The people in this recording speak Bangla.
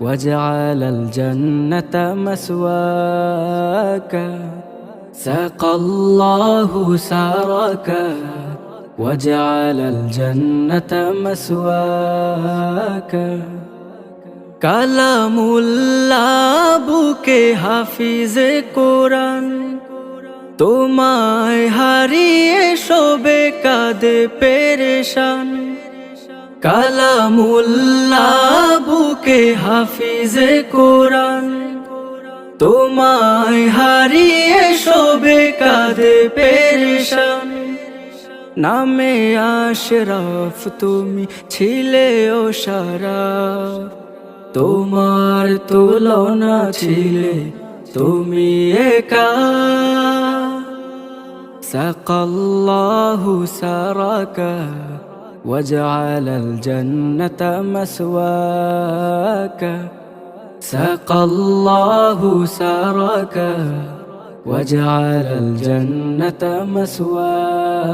وجعل الجنة مسواك سقى الله سراك وجعل الجنة مسواك কালামুল্লাহ বুকে হাফিজে কোরআন তোমায় হারিয়ে শোবে কাঁদে পেরেশান কালামুল্লাহ কে হাফিজে কোরআন। তোমায় হারিয়ে শোবে কাঁদে পেরেশান। নামে আশরাফ তুমি ছিলে ও সারা তোমার তুলনা ছিল তুমি একা। সকল্লাহু সারাকা। سراك وجعل الجنة مسواك. سقى الله سراك وجعل الجنة مسواك.